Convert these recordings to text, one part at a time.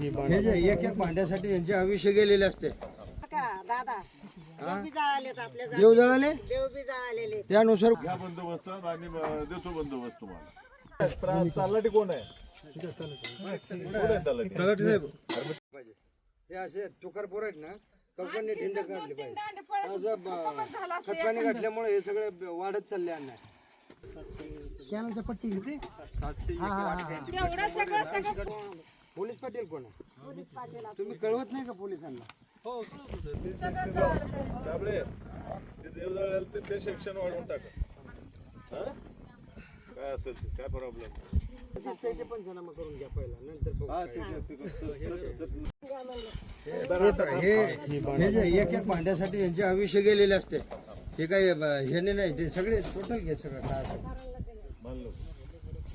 हे जे एक एक भांड्यासाठी यांचे आयुष्य गेलेले असते. का दादा? देव जळाले? त्यानुसार घ्या बंदोबस्त आणि देतो बंदोबस्त तुम्हाला. तलाठी कोण आहे? कोण आहे तलाठी तलाठी? साहेब हे असे तुकार पोर आहेत ना चौकांनी ढिंड काढली पाहिजे. खतपाणी घातल्यामुळे हे सगळे वाढत चालले अन्न पट्टी घेते सगळं पोलीस पाटील कोण आहे? तुम्ही कळवत नाही का पोलिसांना? साबळे ते ते- ते सेक्शन वाढवून टाका. हा? काय असेल ते, काय प्रॉब्लेम त्याचे पंचनामा करून घ्या पहिला नंतर बघू काय. हे हे जे एक एक भांड्यासाठी यांचे आयुष्य गेलेले असते. हे काही ब- ह्याने नाही ते सगळे टोटल घे सगळं. काय असेल.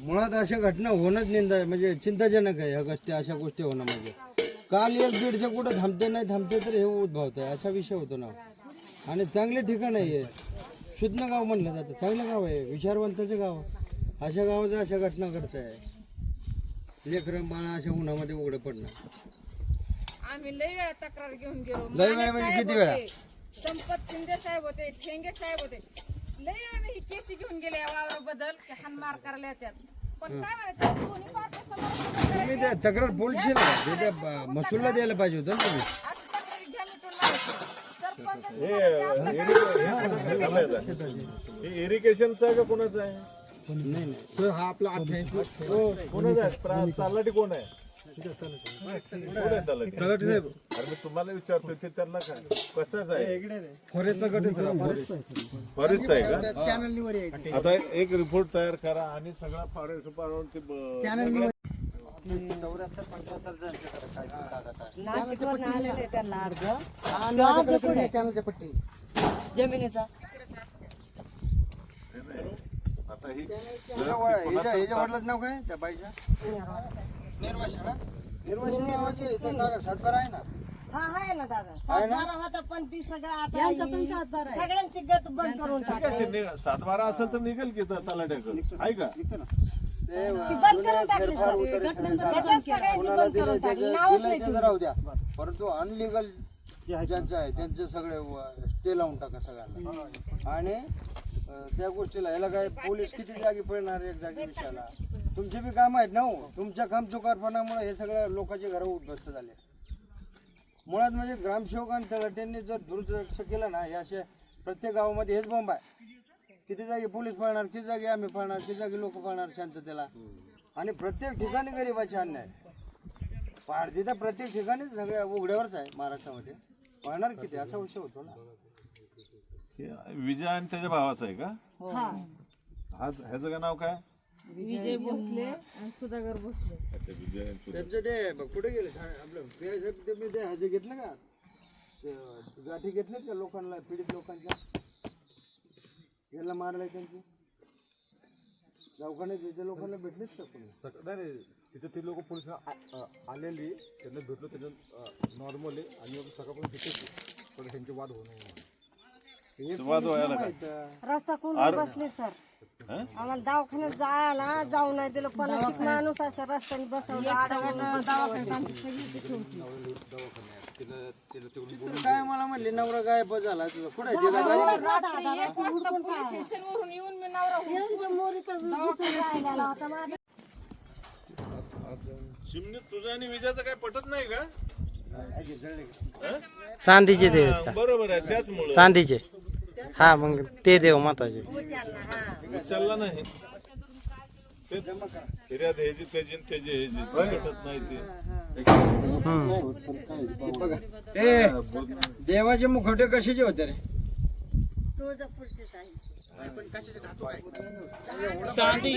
मुळात अशा घटना होणंच निंदा आहे म्हणजे चिंताजनक आहे ह्या गोष्टी अशा गोष्टी होणं म्हणजे. काल एक दीडशे कुठं थांबते नाही थांबते तर हे उद्भवत आहे असा विषय होतो ना. आणि चांगले ठिकाण आहे. शुद्ध गाव म्हणलं जातं. चांगलं गाव आहे विचारवंताचं गाव. अशा गावाचं अशा घटना घडत आहे लेकरं बाळा अशा उन्हामध्ये उघडं पडणं. आम्ही लय वेळा तक्रार घेऊन गेलो. लय वेळा म्हणजे किती वेळा? संपत शिंदे साहेब होते ठेंगे साहेब होते. लय वेळा मी ही केसी घेऊन गेले वावराबद्दल की हानमार करायला येतात पण काय म्हणायचं दोन्ही पार्ट्या समोर तुम्ही त्या तक्रार पोलिसला ते त्या ब- महसूलला द्यायला पाहिजे होतं ना तुम्ही. असं तक्रारी घ्या मिटून मारायचं. सरपंच हे तुम्हाला ते आपलं काम हे इरिगेशनचं आहे का कोणाचं आहे? नाही नाही. कोणाचं आहे? प्रा- तलाठी कोण आहे कोण आहे? तलाठी साहेब. अरे मी तुम्हाला विचारतो ते त्यांना काय? कशाच आहे फॉरेस्टचा गट आहे सर फॉरेस्ट आहे. का? आता एक रिपोर्ट तयार करा आणि सगळा फॉरेस्ट डिपार्टमेंट ते ब-. नाशिकवर आलेले त्यांना अर्ज अर्ज कुठे जमिनीचा. आता ही वडिलाचं नाव काय? त्या बाईच्या निर्वाशा ना? निर्वाशा नावाची इथं का- सातबारा आहे ना? हा आहे ना दादा. आहे ना? सातबारा होता पण ती सगळं आता ही- सगळ्यांची गट बंद करून टाकली. ते नि- सातबारा असेल तर निघेल की त- तलाट्याकडे आहे का? ते ती बंद करून टाकली सर. गट सगळ्यांची कोणाला बंद दिलं करून टाकली. त्याचं नावच दिलं नाही त्याचं राहू द्या. परंतु अनलिगल ज्यांचं आहे त्यांचे सगळे स्टे लावून टाका सगळ्यांना. आणि अं, त्या गोष्टीला याला काय पोलीस किती जागी पडणार एक जागी विषयाला तुमचे बी काम आहेत ना हो. तुमच्या काम चुकारपणामुळे हे सगळं लोकांचे घरं उद्ध्वस्त झाले. मुळात म्हणजे ग्रामसेवक आणि तलाट्यांनी जर दुर्लक्ष केलं ना हे असे प्रत्येक गावामध्ये हेच बॉम्ब आहे. किती जागी पोलीस पळणार किती जागी आम्ही पळणार किती जागी लोक पळणार शांततेला? आणि प्रत्येक ठिकाणी गरिबाचे अन्याय. पारधी तर प्रत्येक ठिकाणी सगळ्या उघड्यावरच आहे महाराष्ट्रामध्ये. पळणार किती? असा विषय होतो ना. विजय आणि त्याच्या भावाचं आहे का? हा. हा ह्याचं काय नाव काय? विजय भोसले आणि सुधाकर भोसले अच्छा विजय आणि सुरेश. त्यांचं ते ब- कुठे गेले ठा- आपलं ते- ते- ते- ह्याचे घेतलं का ते गाठी घेतलेत का लोकांना पीडित लोकांच्या याला मारलंय त्यांची दवाखान्यात लोकांना भेटलेच का कोणी सक- नाही नाही तिथे ते लोक पोलीस आलेली त्यांना भेटलो त्याच्यात नॉर्मल आहे आणि मग सकाळपासून तिथेच पण त्यांची वाद होऊ नये म्हणून. हे वाद व्हायला? माहीत. रस्ता कोण बसले सर? आम्हाला दवाखान्यात जायला जाऊ नाही दिलं. पन्नास माणूस असं रस्त्याने बसवलं अडवलं काय मला म्हणले नवरा गायब झाला तुझा कुठे आहे? जगात रात्री एक वाजता पोलीस स्टेशनवरून येऊन मी नवरा तुझं आणि विजयाचं काय पटत नाही का? चांदीचे हा, बरोबर आहे त्याचमुळे. चांदीचे. हा मग ते देव महत्त्वाचे. विचारला नाही. ह्याची त्याची आणि त्याची ह्याची. पटत नाही ते. ए देवाचे मुखवटे कशाचे होते रे? चांदी.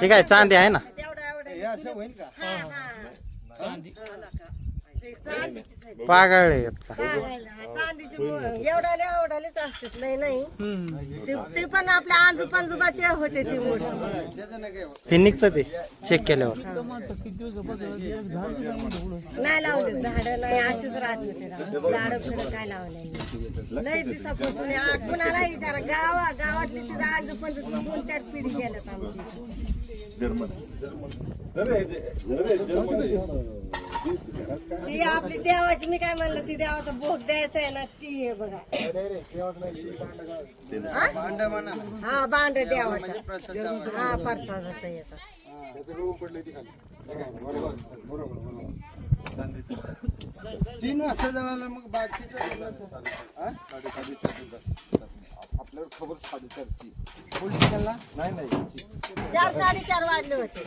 हे काय चांदी आहे ना? तेवढा हे हा, हा. चांदीचीच आहे. पागाळे आहेत का पागायला. हा, चांदीची मो- एवढाले एवढालेच असतात लय नाही ते- ते पण आपल्या आजू पंजोबाचे होते ती मूर्ती त्याचं नाही काय होत. ते निघतं ते चेक केल्यावर नाही लावले झाड नाही असेच राहत होते झाड फिरं काय लावले लय दिवसापासून आ- कुणाला विचारा गावा गावातली तिथं आजू पंज दोन चार पिढी गेल्यात आमची ते- आपली देवाची मी काय म्हणलं ती देवाचा भोग द्यायचा आहे ना ती आहे बघा. हा? बांड देवाचा. हा प्रसादाचा याचा तीन वाजता जणाला मग बाकीचं हा? आपल्याला खबर साडेचारची पोलिसांना नाही नाही. चार साडेचार वाजले होते.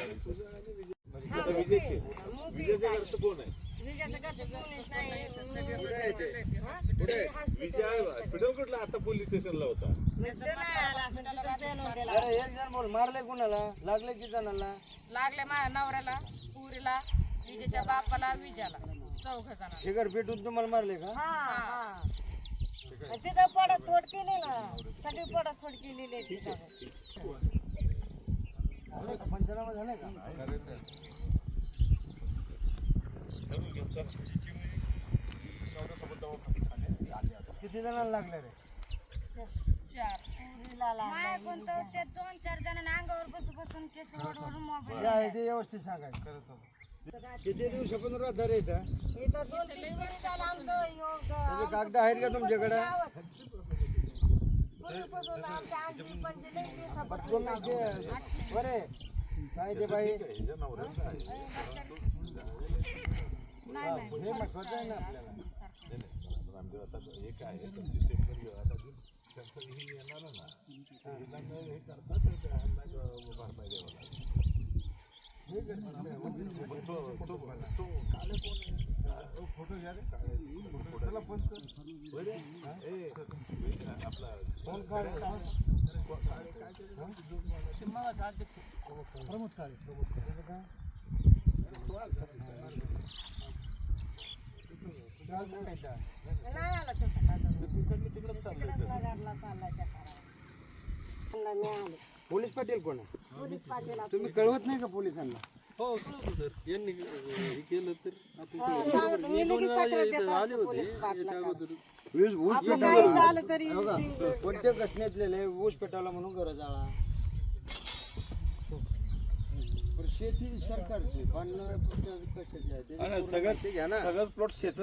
हॉस्पिटल कुठला आता पोलीस स्टेशनला होता? अरे एक जण बोल मारले कुणाला? लागले किती जणाला? लागले माझ्या नवऱ्याला पुरीला विजेच्या बापाला विजाला चौघ जणांना फिगर पेटून तुम्हाला मारले का? तिथं पडत थोड केली ना सगळी पडत थोड केलेली आहे तिथं? पंचनामा झाले का? किती जणांना लागले रे? माय पण तो ते दोन चार जणांना अंगावर बसू बसून केस ओढवून मोबाईल आहे ते व्यवस्थित सांगायचं करतो किती दिवसापासून राहता रे इथं? इथं दोन तीन पिढी झालं आमचं योग त्याचे कागद आहेत का तुमच्याकडे? पूर्वीपासून आमच्या आजी पंजी लई दिवसापासून तुम्ही ते- बरे. काय ते बाई. हे महत्वाचं आहे ना आपल्याला रामदेव आता एक आहे त्यांची स्टेटमेंट घेऊ आता अजून त्यांचं हे येणार ना हिला न हे करतात तर त्यांना ग- भरपाई द्यावं लागेल. मग तो- तो- तो काळे कोण आहे? तो फ़ोटो घ्या रे, काळे. त्याला फ़ोन कर. बरे? हा? ए, आपला फ़ोन काढे. काळे काय केलं? हा? प्रमोद काळे. प्रमोद काळे. तो आला. नाही आला तो सकाळचा चाललंय त्या मी आले पोलीस पाटील कोण आहे? पोलीस पाटील तुम्ही कळवत नाही का पोलिसांना? हा, मी लगेच तक्रार देत असते पोलीस पाटलाकडे. ऊस ऊस आपलं पेटावला. काही झालं तरी हो का? ते- कोणत्या ऊस पेटावला म्हणून घर जाळा पण शेती सरकारची बांधणं कशाची आहे? ते सगळ्यात ते घ्या ना. सगळंच प्लॉट शेत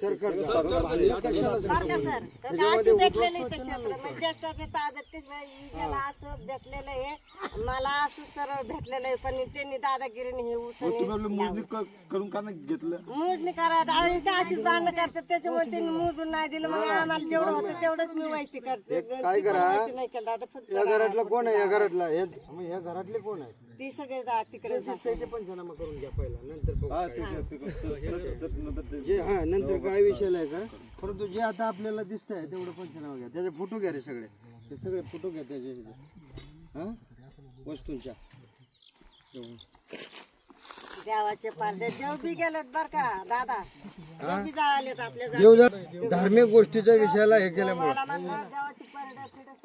सरकार बरं का सर. तर अशी भेटलेलं आहे क्षेत्र? म्हणजे ताब्यात ते असं भेटलेलं आहे. मला असं सरळ भेटलेलं आहे पण त्यांनी दादागिरीने हे उसने करून का घेतलं? मोजणी करा. आणि ते अशीच बांधणं करतात त्याच्यामुळे त्यांनी मोजून नाही दिलं. मग आम्हाला जेवढं होतं तेवढंच मी माहिती करते. काय पण करा? नाही केलं. दादा फक्त या घरातलं कोण आहे? या घरातला? हे मग या घरातले कोण आहे? ती सगळे जा- तिकडे जा. ते पंचनामा करून घ्या पहिला नंतर बघू काय. जे हा नंतर काय विषय आहे का? परंतु जे आता आपल्याला दिसत आहे तेवढं पंचनामा घ्या. त्याचे फोटो घ्या रे सगळे. ते सगळे फोटो घ्या त्याचे ह्याचे. हा? वस्तूंच्या. देवाचे पारडे देव बी गेलेत बर का दादा? देव बी जाळालेत आपल्या देव जर धार्मिक गोष्टीच्या विषयाला हे केल्यामुळे. मला म्हणलं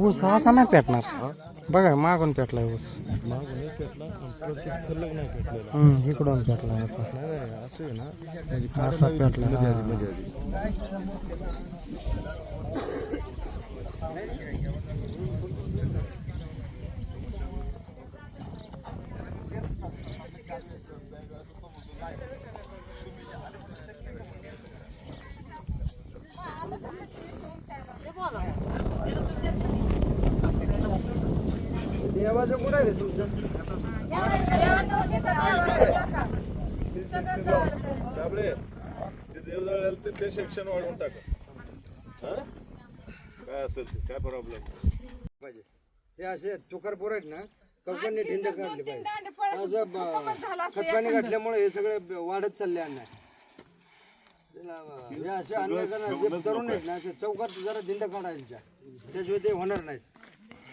ऊस असा नाही पेटणार. बघा मागून पेटलाय ऊस हम्म, इकडून पेटलाय असा. असा पेटला कुठं आहे रे तुमचं साबळे, ते ते सेक्शन वाढवून टाका. हा? काय असेल ते? काय प्रॉब्लेम पाहिजे. हे असे तुकार पोर आहेत ना चौकांनी ढिंड काढले पाहिजे. असं खतपाणी घातल्यामुळे हे सगळे वाढत चालले अन्याय. हे असे अन्याय करणार जे तरुण आहेत ना असे चौकात जरा दिंड काढायच्या त्याशिवाय ते होणार नाही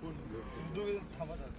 그건 뭐. 운동에서 다 맞아.